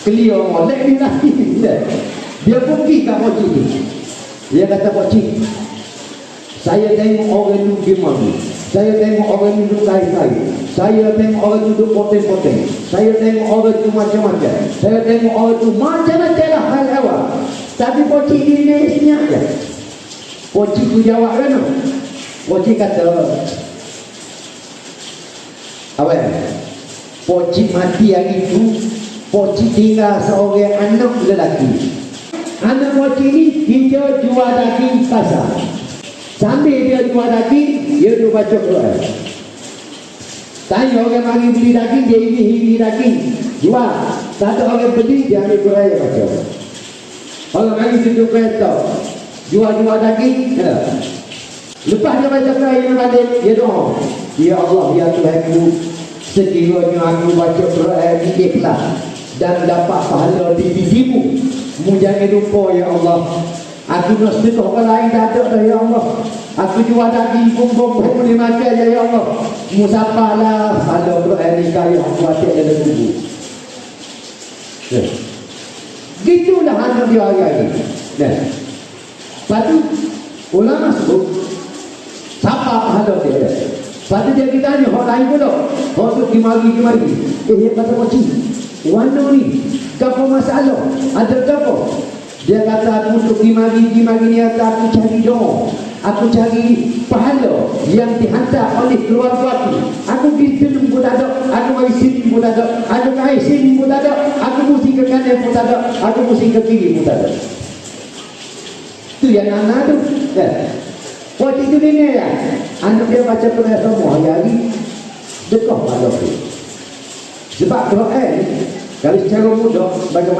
Clear molek ni lagi Dia pergi kat pocik ni. Dia kata pocik Saya tengok orang tu gimana Saya tengok orang tu kain-kain. Saya tengok orang tu poteng-poteng. Saya tengok orang tu macam-macam. Saya tengok orang tu macam-macam lah hal awal Tapi pocik ni ni senyap je. Pocik tu jawab kan? Pocik kata ya? Pocik mati hari itu Pocik tinggal seorang anak lelaki. Anak pocik ni Dia jual daging pasar. Sambil dia jual daging Dia duduk baca Quran. Tanya orang mari beli daging Dia ini daging. Jual. Ada orang beli Dia ambil Quran dia baca. Orang mari duduk kereta Jual-jual daging ya. Lepas dia baca Quran Dia balik Dia doa. Ya Allah Ya Tuhanku Sekiranya aku baca Quran ini ikhlas dan dapat pahala di bibimu mu jangan lupa ya Allah. Aku nak sedekah orang lain tak ada dah ya Allah. Aku jual daging bumbung pun boleh makan ya, ya Allah. Mu sapalah pahala Quran ini kaya aku baca dalam tubuh. Ya. gitulah anak dia hari ini ya. lepas tu ulama sebut siapa pahala dia Lepas tu dia ditanya, orang lain pula. Orang tu kemari-kemari. Eh, dia kata macam Warna ni, apa masalah? Ada apa? Dia kata aku untuk gimari-gimari ni kata aku cari doa. Aku cari pahala yang dihantar oleh keluarga aku. Aku pergi sini pun tak ada. Aku pergi sini pun tak ada. Aku pergi sini pun tak ada. Aku mesti ke kanan pun tak ada. Aku mesti ke kiri pun tak ada. Itu yang anak tu. Ya. Waktu itu ni ya. Anak dia baca Quran semua hari. Dekah pada tu. dipakai pakai dari jalur mudah bagaimana